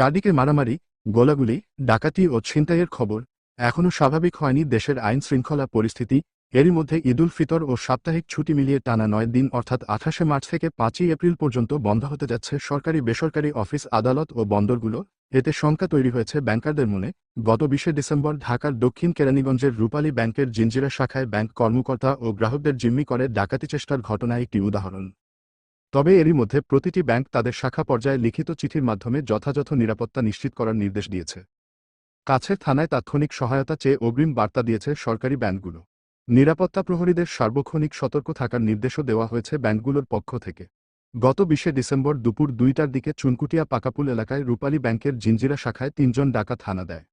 চারদিকে মারামারি, গোলাগুলি, ডাকাতি ও ছিনতাইয়ের খবর এখনও স্বাভাবিক হয়নি দেশের আইন শৃঙ্খলা পরিস্থিতি। এরই মধ্যে ঈদুল ফিতর ও সাপ্তাহিক ছুটি মিলিয়ে টানা নয় দিন অর্থাৎ আঠাশে মার্চ থেকে পাঁচই এপ্রিল পর্যন্ত বন্ধ হতে যাচ্ছে সরকারি, বেসরকারি অফিস, আদালত ও বন্দরগুলো। এতে শঙ্কা তৈরি হয়েছে ব্যাংকারদের মনে। গত বিশে ডিসেম্বর ঢাকার দক্ষিণ কেরানীগঞ্জের রূপালী ব্যাংকের জিঞ্জিরা শাখায় ব্যাংক কর্মকর্তা ও গ্রাহকদের জিম্মি করে ডাকাতি চেষ্টার ঘটনা একটি উদাহরণ। তবে এরই মধ্যে প্রতিটি ব্যাংক তাদের শাখা পর্যায়ে লিখিত চিঠির মাধ্যমে যথাযথ নিরাপত্তা নিশ্চিত করার নির্দেশ দিয়েছে। কাছের থানায় তাৎক্ষণিক সহায়তা চেয়ে অগ্রিম বার্তা দিয়েছে সরকারি ব্যাংকগুলো। নিরাপত্তা প্রহরীদের সার্বক্ষণিক সতর্ক থাকার নির্দেশও দেওয়া হয়েছে ব্যাংকগুলোর পক্ষ থেকে। গত বিশে ডিসেম্বর দুপুর দুইটার দিকে চুনকুটিয়া পাকাপুল এলাকায় রূপালী ব্যাংকের জিঞ্জিরা শাখায় তিনজন ডাকাত হানা দেয়।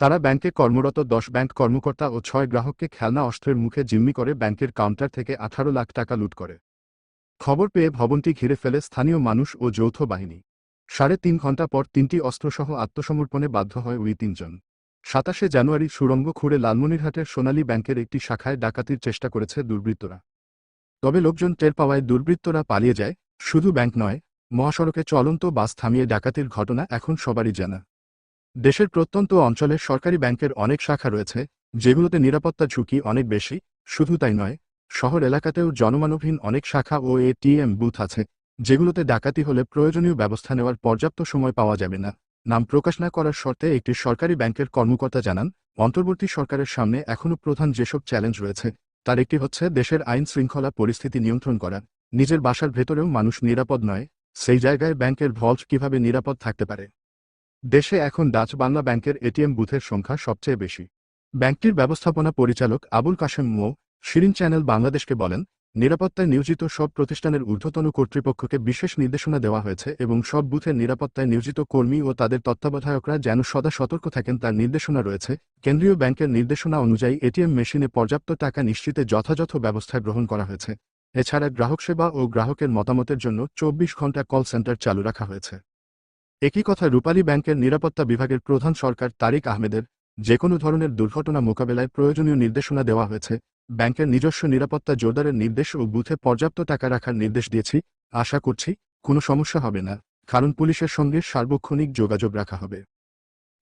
তারা ব্যাংকে কর্মরত দশ ব্যাংক কর্মকর্তা ও ছয় গ্রাহককে খেলনা অস্ত্রের মুখে জিম্মি করে ব্যাংকের কাউন্টার থেকে আঠারো লাখ টাকা লুট করে। খবর পেয়ে ভবনটি ঘিরে ফেলে স্থানীয় মানুষ ও যৌথ বাহিনী। সাড়ে তিন ঘণ্টা পর তিনটি অস্ত্রসহ আত্মসমর্পণে বাধ্য হয় ওই তিনজন। সাতাশে জানুয়ারি সুড়ঙ্গ খুঁড়ে লালমনিরহাটের সোনালী ব্যাংকের একটি শাখায় ডাকাতির চেষ্টা করেছে দুর্বৃত্তরা। তবে লোকজন টের পাওয়ায় দুর্বৃত্তরা পালিয়ে যায়, শুধু ব্যাংক নয়, মহাসড়কে চলন্ত বাস থামিয়ে ডাকাতির ঘটনা এখন সবারই জানা। দেশের প্রত্যন্ত অঞ্চলে সরকারি ব্যাংকের অনেক শাখা রয়েছে, যেগুলোতে নিরাপত্তা ঝুঁকি অনেক বেশি, শুধু তাই নয় শহর এলাকাতেও জনমানবহীন অনেক শাখা ও এটিএম বুথ আছে, যেগুলোতে ডাকাতি হলে প্রয়োজনীয় ব্যবস্থা নেওয়ার পর্যাপ্ত সময় পাওয়া যাবে না। নাম প্রকাশ না করার শর্তে একটি সরকারি ব্যাংকের কর্মকর্তা জানান, অন্তর্বর্তী সরকারের সামনে এখনও প্রধান যেসব চ্যালেঞ্জ রয়েছে, তার একটি হচ্ছে দেশের আইন শৃঙ্খলা পরিস্থিতি নিয়ন্ত্রণ করা। নিজের বাসার ভেতরেও মানুষ নিরাপদ নয়, সেই জায়গায় ব্যাংকের ভল্ট কীভাবে নিরাপদ থাকতে পারে? দেশে এখন ডাচ বাংলা ব্যাংকের এটিএম বুথের সংখ্যা সবচেয়ে বেশি। ব্যাংকটির ব্যবস্থাপনা পরিচালক আবুল কাশেম মো শিরিন চ্যানেল বাংলাদেশকে বলেন, নিরাপত্তায় নিয়োজিত সব প্রতিষ্ঠানের ঊর্ধ্বতন কর্তৃপক্ষকে বিশেষ নির্দেশনা দেওয়া হয়েছে এবং সব বুথের নিরাপত্তায় নিয়োজিত কর্মী ও তাদের তত্ত্বাবধায়করা যেন সদা সতর্ক থাকেন তার নির্দেশনা রয়েছে। কেন্দ্রীয় ব্যাংকের নির্দেশনা অনুযায়ী এটিএম মেশিনে পর্যাপ্ত টাকা নিশ্চিতে যথাযথ ব্যবস্থা গ্রহণ করা হয়েছে। এছাড়া গ্রাহক সেবা ও গ্রাহকের মতামতের জন্য চব্বিশ ঘণ্টা কল সেন্টার চালু রাখা হয়েছে। একই কথা রূপালী ব্যাংকের নিরাপত্তা বিভাগের প্রধান সরকার তারিক আহমেদের যে কোনো ধরনের দুর্ঘটনা মোকাবেলায় প্রয়োজনীয় নির্দেশনা দেওয়া হয়েছে। ব্যাংকের নিজস্ব নিরাপত্তা জোরদারের নির্দেশ ও বুথে পর্যাপ্ত টাকা রাখার নির্দেশ দিয়েছি। আশা করছি কোনো সমস্যা হবে না, কারণ পুলিশের সঙ্গে সার্বক্ষণিক যোগাযোগ রাখা হবে।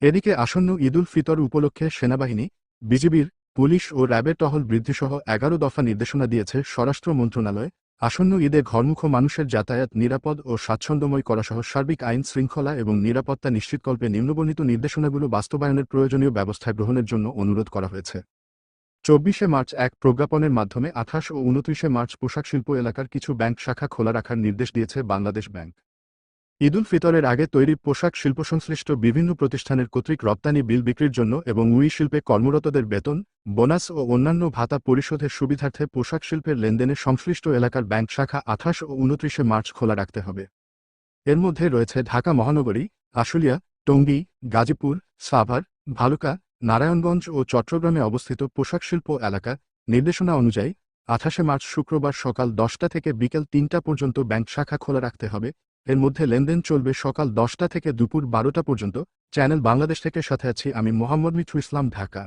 এদিকে আসন্ন ঈদুল ফিতর উপলক্ষে সেনাবাহিনী, বিজিবির, পুলিশ ও র্যাবের টহল বৃদ্ধিসহ এগারো দফা নির্দেশনা দিয়েছে স্বরাষ্ট্র মন্ত্রণালয়। আসন্ন ঈদে ঘরমুখ মানুষের যাতায়াত নিরাপদ ও স্বাচ্ছন্দ্যময় করাসহ সার্বিক আইন শৃঙ্খলা এবং নিরাপত্তা নিশ্চিতকল্পে নিম্নবর্ণিত নির্দেশনাগুলো বাস্তবায়নের প্রয়োজনীয় ব্যবস্থা গ্রহণের জন্য অনুরোধ করা হয়েছে। চব্বিশে মার্চ এক প্রজ্ঞাপনের মাধ্যমে আঠাশ ও উনত্রিশে মার্চ পোশাক শিল্প এলাকার কিছু ব্যাংক শাখা খোলা রাখার নির্দেশ দিয়েছে বাংলাদেশ ব্যাংক। ঈদুল ফিতরের আগে তৈরি পোশাক শিল্প সংশ্লিষ্ট বিভিন্ন প্রতিষ্ঠানের কর্তৃক রপ্তানি বিল বিক্রির জন্য এবং উই শিল্পে কর্মরতদের বেতন, বোনাস ও অন্যান্য ভাতা পরিশোধের সুবিধার্থে পোশাক শিল্পের লেনদেনে সংশ্লিষ্ট এলাকার ব্যাংক শাখা আঠাশ ও উনত্রিশে মার্চ খোলা রাখতে হবে। এর মধ্যে রয়েছে ঢাকা মহানগরী, আশুলিয়া, টঙ্গী, গাজীপুর, সাভার, ভালুকা নারায়ণগঞ্জ ও চট্টগ্রামে অবস্থিত পোশাক শিল্প এলাকা নির্দেশনা অনুযায়ী আঠাশে মার্চ শুক্রবার সকাল দশটা থেকে বিকেল তিনটা পর্যন্ত ব্যাংক শাখা খোলা রাখতে হবে। এর মধ্যে লেনদেন চলবে সকাল দশটা থেকে দুপুর বারোটা পর্যন্ত। চ্যানেল বাংলাদেশ থেকে সাথে আছি আমি মোহাম্মদ মিঠু ইসলাম, ঢাকা।